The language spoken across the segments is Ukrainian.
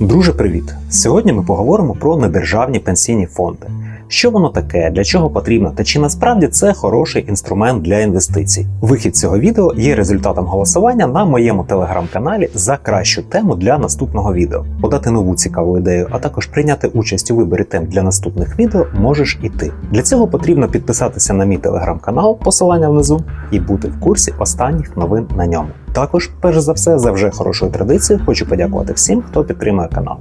Друже, привіт! Сьогодні ми поговоримо про недержавні пенсійні фонди. Що воно таке, для чого потрібно, та чи насправді це хороший інструмент для інвестицій. Вихід цього відео є результатом голосування на моєму телеграм-каналі за кращу тему для наступного відео. Подати нову цікаву ідею, а також прийняти участь у виборі тем для наступних відео можеш і ти. Для цього потрібно підписатися на мій телеграм-канал, посилання внизу, і бути в курсі останніх новин на ньому. Також, перш за все, за вже хорошою традицією, хочу подякувати всім, хто підтримує канал.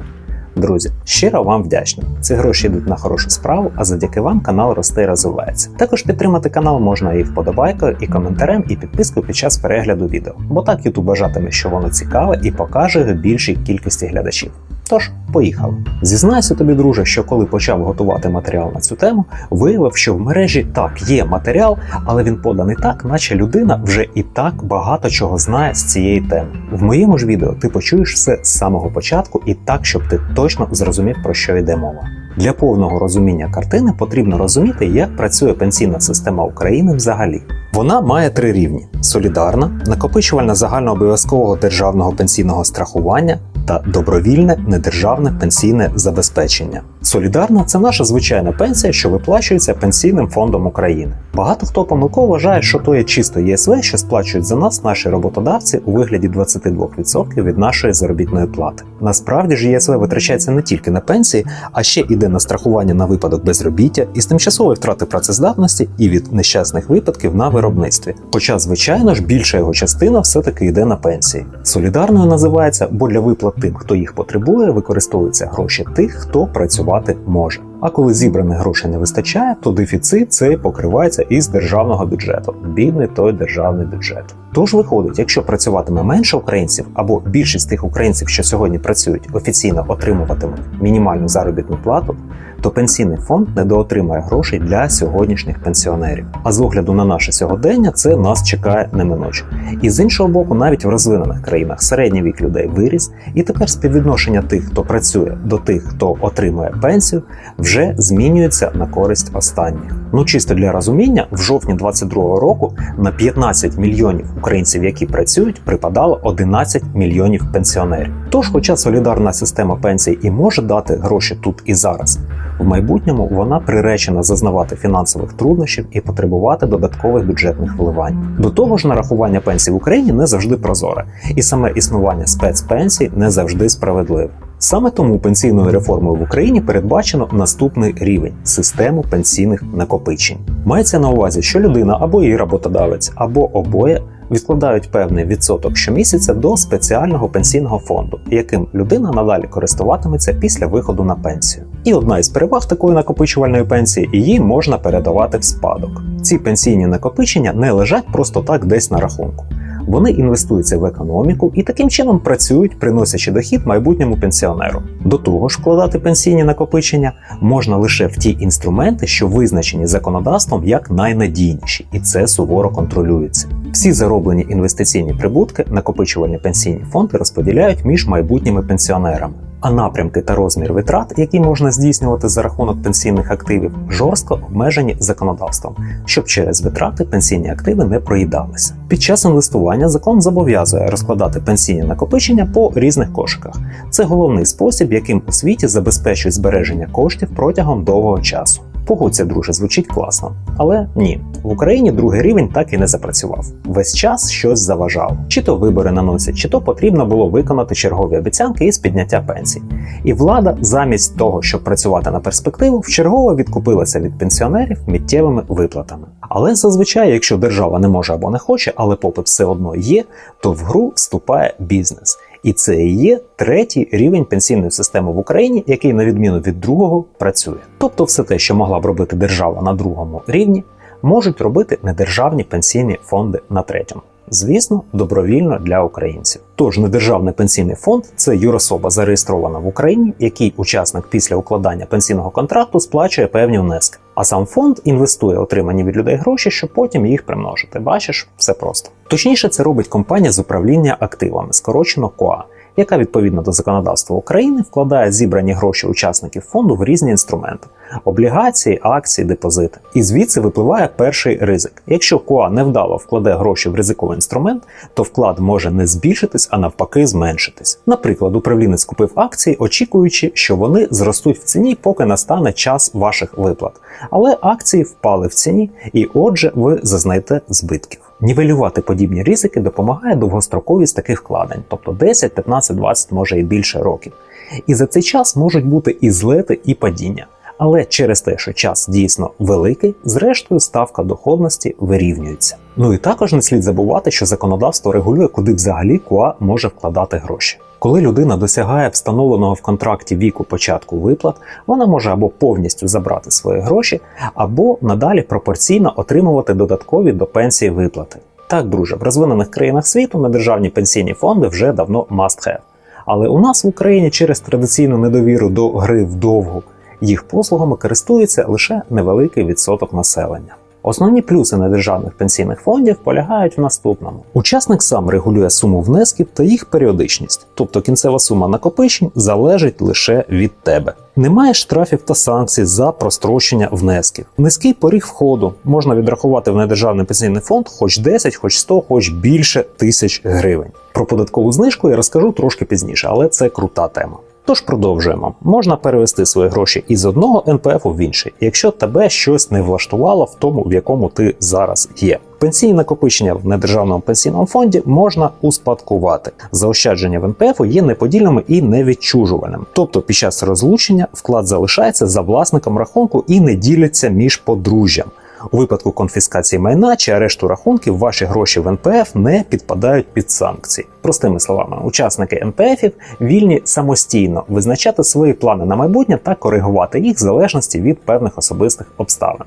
Друзі, щиро вам вдячні. Ці гроші йдуть на хорошу справу, а завдяки вам канал росте і розвивається. Також підтримати канал можна і вподобайкою, і коментарем, і підпискою під час перегляду відео, бо так YouTube вважатиме, що воно цікаве і покаже більшій кількості глядачів. Тож, поїхали. Зізнаюся тобі, друже, що коли почав готувати матеріал на цю тему, виявив, що в мережі так є матеріал, але він поданий так, наче людина вже і так багато чого знає з цієї теми. В моєму ж відео ти почуєш все з самого початку і так, щоб ти точно зрозумів, про що йде мова. Для повного розуміння картини потрібно розуміти, як працює пенсійна система України взагалі. Вона має три рівні: солідарна, накопичувальна загальнообов'язкового державного пенсійного страхування та добровільне недержавне пенсійне забезпечення. Солідарна це наша звичайна пенсія, що виплачується пенсійним фондом України. Багато хто помилково вважає, що то є чисто ЄСВ, що сплачують за нас наші роботодавці у вигляді 22% від нашої заробітної плати. Насправді ж ЄСВ витрачається не тільки на пенсії, а ще іде на страхування на випадок безробіття із тимчасової втрати працездатності і від нещасних випадків на виробництві. Хоча, звичайно ж, більша його частина все-таки йде на пенсії. Солідарною називається, бо для виплат тим, хто їх потребує, використовуються гроші тих, хто працювати може. А коли зібраних грошей не вистачає, то дефіцит цей покривається із державного бюджету. Бідний той державний бюджет. Тож виходить, якщо працюватиме менше українців, або більшість тих українців, що сьогодні працюють, офіційно отримуватимуть мінімальну заробітну плату, то пенсійний фонд недоотримає грошей для сьогоднішніх пенсіонерів. А з огляду на наше сьогодення, це нас чекає неминуче. І з іншого боку, навіть в розвинених країнах середній вік людей виріс, і тепер співвідношення тих, хто працює, до тих, хто отримує пенсію, вже змінюється на користь останніх. Ну чисто для розуміння, в жовтні 22-го року на 15 мільйонів українців, які працюють, припадало 11 мільйонів пенсіонерів. Тож, хоча солідарна система пенсій і може дати гроші тут і зараз, в майбутньому вона приречена зазнавати фінансових труднощів і потребувати додаткових бюджетних вливань. До того ж, нарахування пенсій в Україні не завжди прозоре, і саме існування спецпенсій не завжди справедливе. Саме тому пенсійною реформою в Україні передбачено наступний рівень систему пенсійних накопичень. Мається на увазі, що людина або її роботодавець, або обоє відкладають певний відсоток щомісяця до спеціального пенсійного фонду, яким людина надалі користуватиметься після виходу на пенсію. І одна із переваг такої накопичувальної пенсії її можна передавати в спадок. Ці пенсійні накопичення не лежать просто так десь на рахунку. Вони інвестуються в економіку і таким чином працюють, приносячи дохід майбутньому пенсіонеру. До того ж, вкладати пенсійні накопичення можна лише в ті інструменти, що визначені законодавством як найнадійніші, і це суворо контролюється. Всі зароблені інвестиційні прибутки накопичувальні пенсійні фонди розподіляють між майбутніми пенсіонерами. А напрямки та розмір витрат, які можна здійснювати за рахунок пенсійних активів, жорстко обмежені законодавством, щоб через витрати пенсійні активи не проїдалися. Під час інвестування закон зобов'язує розкладати пенсійні накопичення по різних кошиках. Це головний спосіб, яким у світі забезпечують збереження коштів протягом довгого часу. Погодься, друже, звучить класно. Але ні, в Україні другий рівень так і не запрацював. Весь час щось заважало. Чи то вибори наносять, чи то потрібно було виконати чергові обіцянки із підняття пенсій. І влада, замість того, щоб працювати на перспективу, вчергово відкупилася від пенсіонерів миттєвими виплатами. Але зазвичай, якщо держава не може або не хоче, але попит все одно є, то в гру вступає бізнес. І це і є третій рівень пенсійної системи в Україні, який, на відміну від другого, працює. Тобто, все те, що могла б робити держава на другому рівні, можуть робити недержавні пенсійні фонди на третьому. Звісно, добровільно для українців. Тож недержавний пенсійний фонд це юрособа зареєстрована в Україні, який учасник після укладання пенсійного контракту сплачує певні внески. А сам фонд інвестує отримані від людей гроші, щоб потім їх примножити. Бачиш, все просто. Точніше, це робить компанія з управління активами, скорочено КОА, яка відповідно до законодавства України вкладає зібрані гроші учасників фонду в різні інструменти облігації, акції, депозити. І звідси випливає перший ризик. Якщо КОА невдало вкладе гроші в ризиковий інструмент, то вклад може не збільшитись, а навпаки, зменшитись. Наприклад, управлінець купив акції, очікуючи, що вони зростуть в ціні, поки настане час ваших виплат. Але акції впали в ціні, і отже, ви зазнаєте збитків. Нівелювати подібні ризики допомагає довгостроковість таких вкладень, тобто 10, 15, 20, може і більше років. І за цей час можуть бути і злети, і падіння. Але через те, що час дійсно великий, зрештою ставка доходності вирівнюється. Ну і також не слід забувати, що законодавство регулює, куди взагалі КУА може вкладати гроші. Коли людина досягає встановленого в контракті віку початку виплат, вона може або повністю забрати свої гроші, або надалі пропорційно отримувати додаткові до пенсії виплати. Так, друже, в розвинених країнах світу недержавні пенсійні фонди вже давно must have. Але у нас в Україні через традиційну недовіру до гри вдовгу їх послугами користується лише невеликий відсоток населення. Основні плюси недержавних пенсійних фондів полягають в наступному: учасник сам регулює суму внесків та їх періодичність, тобто кінцева сума накопичень залежить лише від тебе. Немає штрафів та санкцій за прострочення внесків. Низький поріг входу можна відрахувати в недержавний пенсійний фонд хоч 10, хоч 100, хоч більше тисяч гривень. Про податкову знижку я розкажу трошки пізніше, але це крута тема. Тож продовжуємо. Можна перевести свої гроші із одного НПФ в інший, якщо тебе щось не влаштувало в тому, в якому ти зараз є. Пенсійні накопичення в недержавному пенсійному фонді можна успадкувати. Заощадження в НПФ є неподільними і невідчужувальним. Тобто під час розлучення вклад залишається за власником рахунку і не діляться між подружжям. У випадку конфіскації майна чи арешту рахунків ваші гроші в НПФ не підпадають під санкції. Простими словами, учасники НПФів вільні самостійно визначати свої плани на майбутнє та коригувати їх в залежності від певних особистих обставин.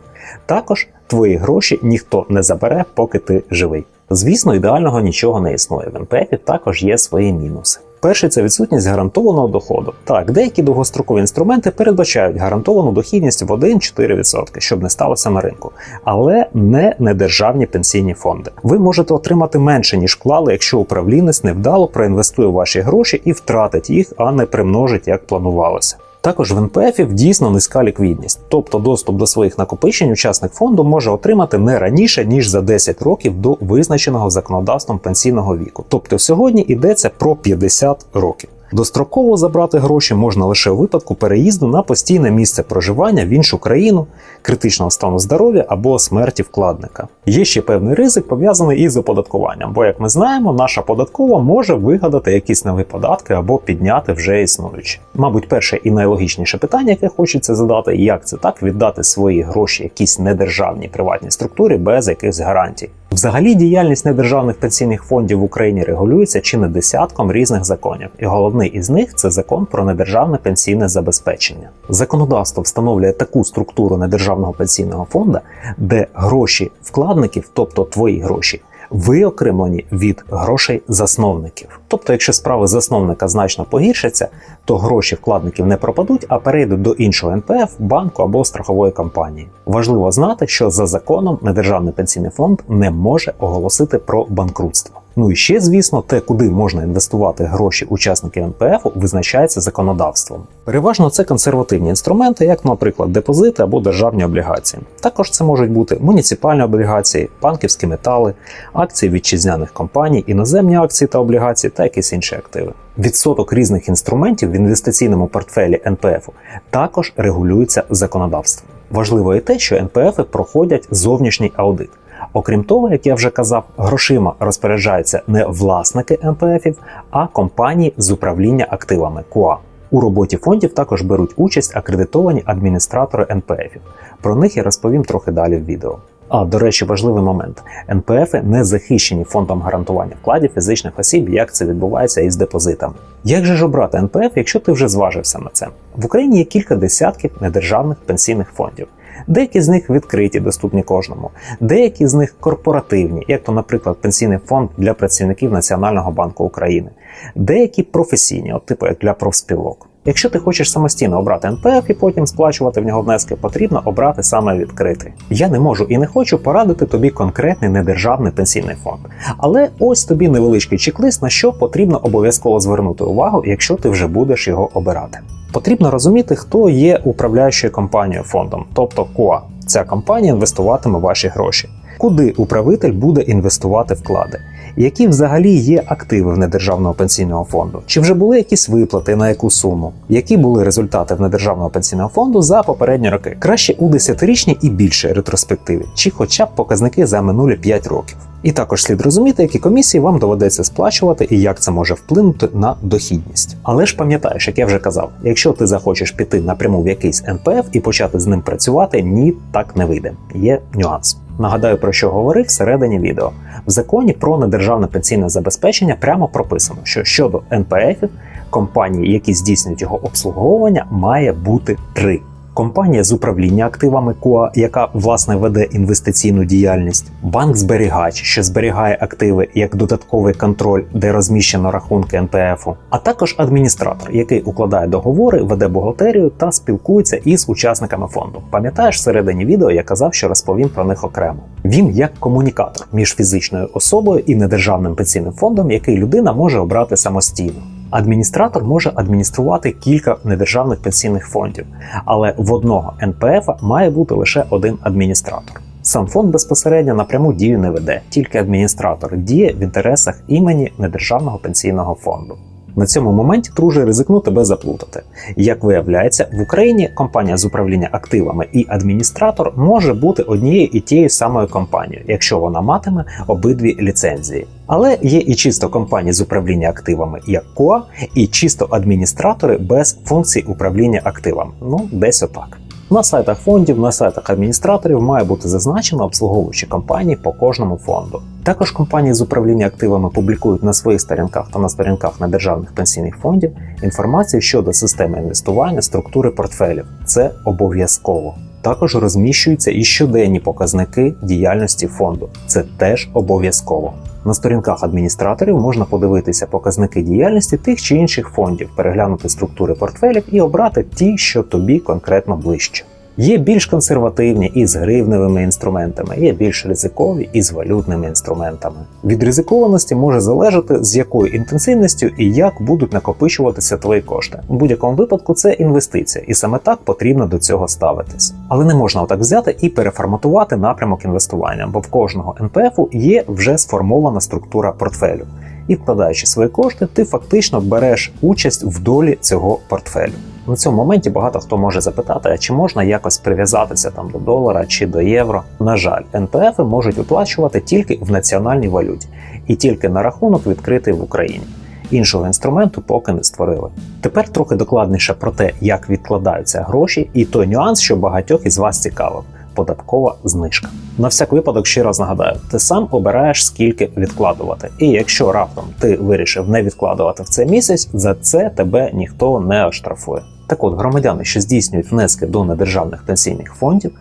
Також твої гроші ніхто не забере, поки ти живий. Звісно, ідеального нічого не існує. В НПФі також є свої мінуси. Перший це відсутність гарантованого доходу. Так, деякі довгострокові інструменти передбачають гарантовану дохідність в 1-4%, щоб не сталося на ринку, але не недержавні пенсійні фонди. Ви можете отримати менше ніж вклали, якщо управлінець невдало проінвестує ваші гроші і втратить їх, а не примножить як планувалося. Також в НПФів дійсно низька ліквідність, тобто доступ до своїх накопичень учасник фонду може отримати не раніше ніж за 10 років до визначеного законодавством пенсійного віку. Тобто сьогодні йдеться про 50 років. Достроково забрати гроші можна лише у випадку переїзду на постійне місце проживання в іншу країну, критичного стану здоров'я або смерті вкладника. Є ще певний ризик пов'язаний із оподаткуванням, бо, як ми знаємо, наша податкова може вигадати якісь нові податки або підняти вже існуючі. Мабуть, перше і найлогічніше питання, яке хочеться задати, як це так віддати свої гроші якійсь недержавній приватній структурі без якихось гарантій. Взагалі, діяльність недержавних пенсійних фондів в Україні регулюється чи не десятком різних законів, і головний із них це закон про недержавне пенсійне забезпечення. Законодавство встановлює таку структуру недержавного пенсійного фонду, де гроші вкладників, тобто твої гроші, виокремлені від грошей засновників. Тобто, якщо справи засновника значно погіршаться, то гроші вкладників не пропадуть, а перейдуть до іншого НПФ, банку або страхової компанії. Важливо знати, що за законом недержавний пенсійний фонд не може оголосити про банкрутство. Ну і ще, звісно, те, куди можна інвестувати гроші учасників НПФ, визначається законодавством. Переважно це консервативні інструменти, як, наприклад, депозити або державні облігації. Також це можуть бути муніципальні облігації, банківські метали, акції вітчизняних компаній, іноземні акції та облігації та якісь інші активи. Відсоток різних інструментів в інвестиційному портфелі НПФ також регулюється законодавством. Важливо і те, що НПФ проходять зовнішній аудит. Окрім того, як я вже казав, грошима розпоряджаються не власники НПФів, а компанії з управління активами КУА. У роботі фондів також беруть участь акредитовані адміністратори НПФів. Про них я розповім трохи далі в відео. А до речі, важливий момент: НПФи не захищені фондом гарантування вкладів фізичних осіб, як це відбувається із депозитами. Як же ж обрати НПФ, якщо ти вже зважився на це? В Україні є кілька десятків недержавних пенсійних фондів. Деякі з них відкриті, доступні кожному, деякі з них корпоративні, як то, наприклад, пенсійний фонд для працівників Національного банку України, деякі професійні, от типу як для профспілок. Якщо ти хочеш самостійно обрати НПФ і потім сплачувати в нього внески, потрібно обрати саме відкритий. Я не можу і не хочу порадити тобі конкретний недержавний пенсійний фонд. Але ось тобі невеличкий чек-лист, на що потрібно обов'язково звернути увагу, якщо ти вже будеш його обирати. Потрібно розуміти, хто є управляючою компанією фондом, тобто КОА. Ця компанія інвестуватиме ваші гроші. Куди управитель буде інвестувати вклади? Які взагалі є активи в недержавного пенсійного фонду? Чи вже були якісь виплати на яку суму? Які були результати в недержавного пенсійного фонду за попередні роки? Краще у 10-річній і більше ретроспективі, чи хоча б показники за минулі 5 років. І також слід розуміти, які комісії вам доведеться сплачувати і як це може вплинути на дохідність. Але ж пам'ятаєш, як я вже казав, якщо ти захочеш піти напряму в якийсь НПФ і почати з ним працювати, ні, так не вийде. Є нюанс. Нагадаю, про що говорив всередині відео. В законі про недержавне пенсійне забезпечення прямо прописано, що щодо НПФів, компанії, які здійснюють його обслуговування, має бути три. Компанія з управління активами КУА, яка власне веде інвестиційну діяльність, банк-зберігач, що зберігає активи як додатковий контроль, де розміщено рахунки НПФу, а також адміністратор, який укладає договори, веде бухгалтерію та спілкується із учасниками фонду. Пам'ятаєш, всередині відео я казав, що розповім про них окремо. Він як комунікатор між фізичною особою і недержавним пенсійним фондом, який людина може обрати самостійно. Адміністратор може адмініструвати кілька недержавних пенсійних фондів, але в одного НПФ має бути лише один адміністратор. Сам фонд безпосередньо напряму дію не веде, тільки адміністратор діє в інтересах імені недержавного пенсійного фонду. На цьому моменті друже ризикну тебе заплутати. Як виявляється, в Україні компанія з управління активами і адміністратор може бути однією і тією самою компанією, якщо вона матиме обидві ліцензії. Але є і чисто компанії з управління активами як КОА, і чисто адміністратори без функцій управління активами. Ну, десь отак. На сайтах фондів, на сайтах адміністраторів має бути зазначено обслуговуючі компанії по кожному фонду. Також компанії з управління активами публікують на своїх сторінках та на сторінках недержавних пенсійних фондів інформацію щодо системи інвестування, структури портфелів. Це обов'язково. Також розміщуються і щоденні показники діяльності фонду. Це теж обов'язково. На сторінках адміністраторів можна подивитися показники діяльності тих чи інших фондів, переглянути структури портфелів і обрати ті, що тобі конкретно ближче. Є більш консервативні із гривневими інструментами, є більш ризикові із валютними інструментами. Від ризикованості може залежати, з якою інтенсивністю і як будуть накопичуватися твої кошти. У будь-якому випадку це інвестиція, і саме так потрібно до цього ставитись. Але не можна отак взяти і переформатувати напрямок інвестування, бо в кожного НПФу є вже сформована структура портфелю. І вкладаючи свої кошти, ти фактично береш участь в долі цього портфелю. На цьому моменті багато хто може запитати, а чи можна якось прив'язатися там до долара чи до євро. На жаль, НПФ можуть виплачувати тільки в національній валюті і тільки на рахунок відкритий в Україні. Іншого інструменту поки не створили. Тепер трохи докладніше про те, як відкладаються гроші, і той нюанс, що багатьох із вас цікавив податкова знижка. На всяк випадок ще раз нагадаю, ти сам обираєш скільки відкладувати. І якщо раптом ти вирішив не відкладувати в цей місяць, за це тебе ніхто не оштрафує. Так от громадяни, що здійснюють внески до недержавних пенсійних фондів,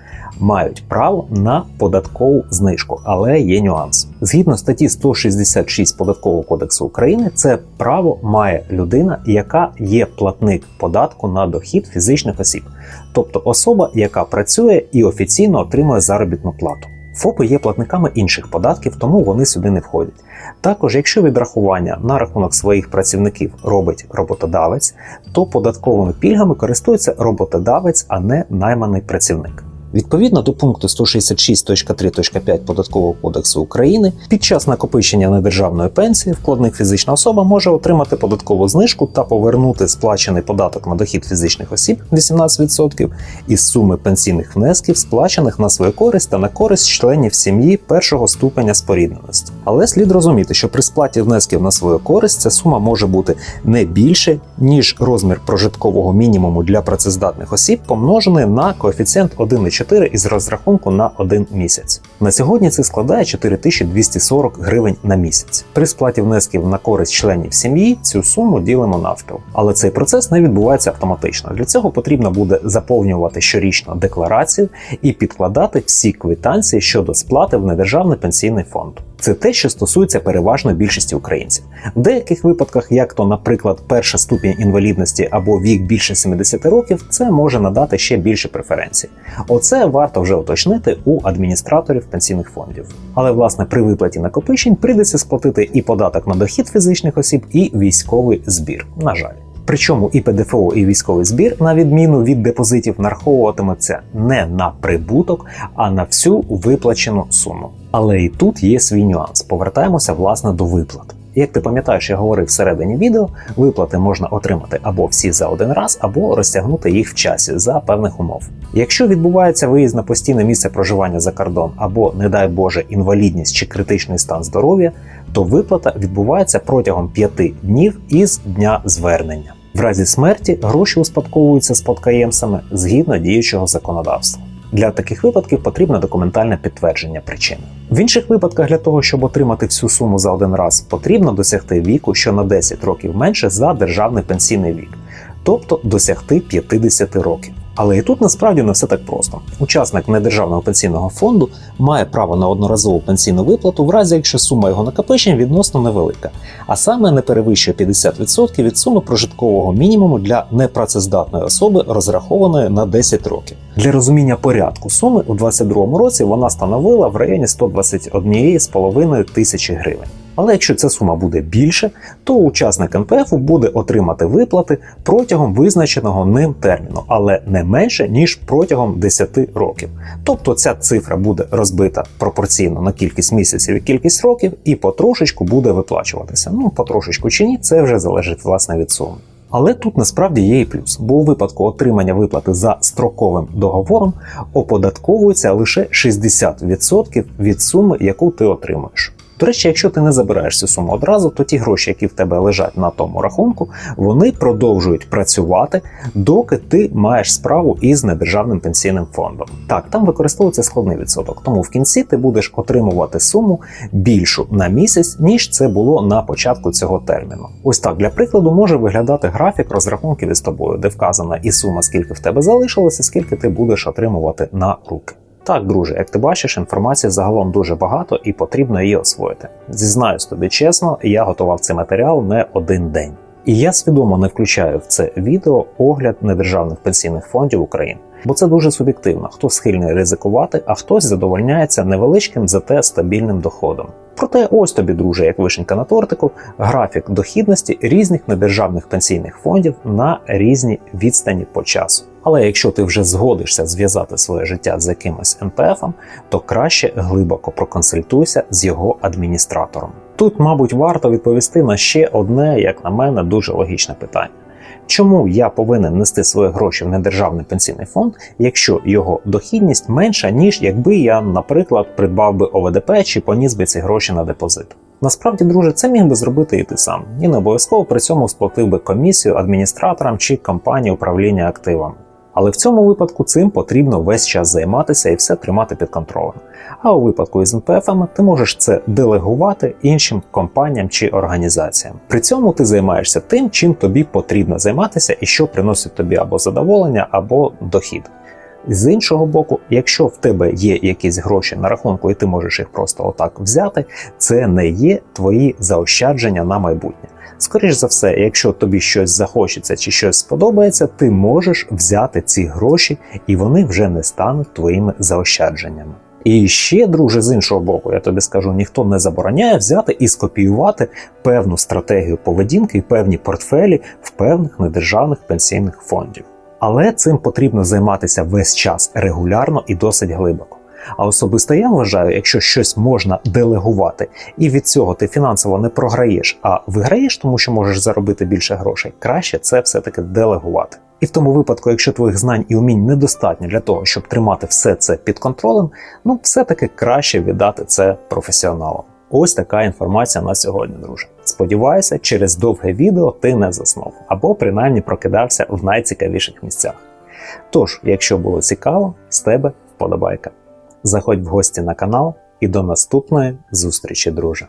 мають право на податкову знижку, але є нюанс. Згідно статті 166 податкового кодексу України, це право має людина, яка є платник податку на дохід фізичних осіб, тобто особа, яка працює і офіційно отримує заробітну плату. ФОПи є платниками інших податків, тому вони сюди не входять. Також, якщо відрахування на рахунок своїх працівників робить роботодавець, то податковими пільгами користується роботодавець, а не найманий працівник. Відповідно до пункту 166.3.5 Податкового кодексу України, під час накопичення недержавної пенсії вкладник фізична особа може отримати податкову знижку та повернути сплачений податок на дохід фізичних осіб 18% із суми пенсійних внесків, сплачених на свою користь та на користь членів сім'ї першого ступеня спорідненості. Але слід розуміти, що при сплаті внесків на свою користь ця сума може бути не більше, ніж розмір прожиткового мінімуму для працездатних осіб, помножений на коефіцієнт 1,4 із розрахунку на один місяць. На сьогодні це складає 4240 гривень на місяць. При сплаті внесків на користь членів сім'ї цю суму ділимо навпіл. Але цей процес не відбувається автоматично. Для цього потрібно буде заповнювати щорічно декларацію і підкладати всі квитанції щодо сплати в недержавний пенсійний фонд. Це те, що стосується переважної більшості українців. В деяких випадках, як то, наприклад, перша ступінь інвалідності або вік більше 70 років, це може надати ще більше преференцій. Оце варто вже уточнити у адміністраторів пенсійних фондів. Але власне при виплаті накопичень прийдеться сплатити і податок на дохід фізичних осіб, і військовий збір. На жаль. Причому і ПДФО, і військовий збір, на відміну від депозитів, нараховуватимуться не на прибуток, а на всю виплачену суму. Але і тут є свій нюанс. Повертаємося власне до виплат. Як ти пам'ятаєш, я говорив всередині відео, виплати можна отримати або всі за один раз, або розтягнути їх в часі за певних умов. Якщо відбувається виїзд на постійне місце проживання за кордон, або, не дай Боже, інвалідність чи критичний стан здоров'я, то виплата відбувається протягом 5 днів із дня звернення. В разі смерті гроші успадковуються спадкоємцями згідно діючого законодавства. Для таких випадків потрібне документальне підтвердження причини. В інших випадках для того, щоб отримати всю суму за один раз, потрібно досягти віку, що на 10 років менше за державний пенсійний вік, тобто досягти 50 років. Але і тут насправді не все так просто. Учасник недержавного пенсійного фонду має право на одноразову пенсійну виплату, в разі якщо сума його накопичень відносно невелика, а саме не перевищує 50% від суми прожиткового мінімуму для непрацездатної особи, розрахованої на 10 років. Для розуміння порядку суми у 2022 році вона становила в районі 121,5 тисячі гривень. Але якщо ця сума буде більше, то учасник НПФ буде отримати виплати протягом визначеного ним терміну, але не менше ніж протягом 10 років. Тобто ця цифра буде розбита пропорційно на кількість місяців і кількість років, і потрошечку буде виплачуватися. Ну потрошечку чи ні, це вже залежить власне від суми. Але тут насправді є і плюс, бо у випадку отримання виплати за строковим договором оподатковується лише 60% від суми, яку ти отримуєш. До речі, якщо ти не забираєш цю суму одразу, то ті гроші, які в тебе лежать на тому рахунку, вони продовжують працювати, доки ти маєш справу із недержавним пенсійним фондом. Так, там використовується складний відсоток, тому в кінці ти будеш отримувати суму більшу на місяць, ніж це було на початку цього терміну. Ось так для прикладу може виглядати графік розрахунків із тобою, де вказана і сума, скільки в тебе залишилося, скільки ти будеш отримувати на руки. Так, друже, як ти бачиш, інформації загалом дуже багато і потрібно її освоїти. Зізнаюсь тобі чесно, я готував цей матеріал не один день. І я свідомо не включаю в це відео огляд недержавних пенсійних фондів України, бо це дуже суб'єктивно. Хто схильний ризикувати, а хтось задовольняється невеличким, зате стабільним доходом. Проте, ось тобі, друже, як вишенька на тортику, графік дохідності різних недержавних пенсійних фондів на різні відстані по часу. Але якщо ти вже згодишся зв'язати своє життя з якимось НПФом, то краще глибоко проконсультуйся з його адміністратором. Тут, мабуть, варто відповісти на ще одне, як на мене, дуже логічне питання. Чому я повинен нести свої гроші в недержавний пенсійний фонд, якщо його дохідність менша, ніж якби я, наприклад, придбав би ОВДП чи поніс би ці гроші на депозит? Насправді, друже, це міг би зробити і ти сам, і не обов'язково при цьому сплатив би комісію адміністраторам чи компанії управління активами. Але в цьому випадку цим потрібно весь час займатися і все тримати під контролем. А у випадку із НПФами ти можеш це делегувати іншим компаніям чи організаціям. При цьому ти займаєшся тим, чим тобі потрібно займатися і що приносить тобі або задоволення, або дохід. З іншого боку, якщо в тебе є якісь гроші на рахунку, і ти можеш їх просто отак взяти, це не є твої заощадження на майбутнє. Скоріш за все, якщо тобі щось захочеться чи щось сподобається, ти можеш взяти ці гроші, і вони вже не стануть твоїми заощадженнями. І ще, друже, з іншого боку, я тобі скажу, ніхто не забороняє взяти і скопіювати певну стратегію поведінки і певні портфелі в певних недержавних пенсійних фондів. Але цим потрібно займатися весь час регулярно і досить глибоко. А особисто я вважаю, якщо щось можна делегувати, і від цього ти фінансово не програєш, а виграєш, тому що можеш заробити більше грошей, краще це все-таки делегувати. І в тому випадку, якщо твоїх знань і умінь недостатньо для того, щоб тримати все це під контролем, ну все-таки краще віддати це професіоналам. Ось така інформація на сьогодні, друже. Сподіваюся, через довге відео ти не заснув або принаймні прокидався в найцікавіших місцях. Тож, якщо було цікаво, з тебе вподобайка. Заходь в гості на канал і до наступної зустрічі, друже!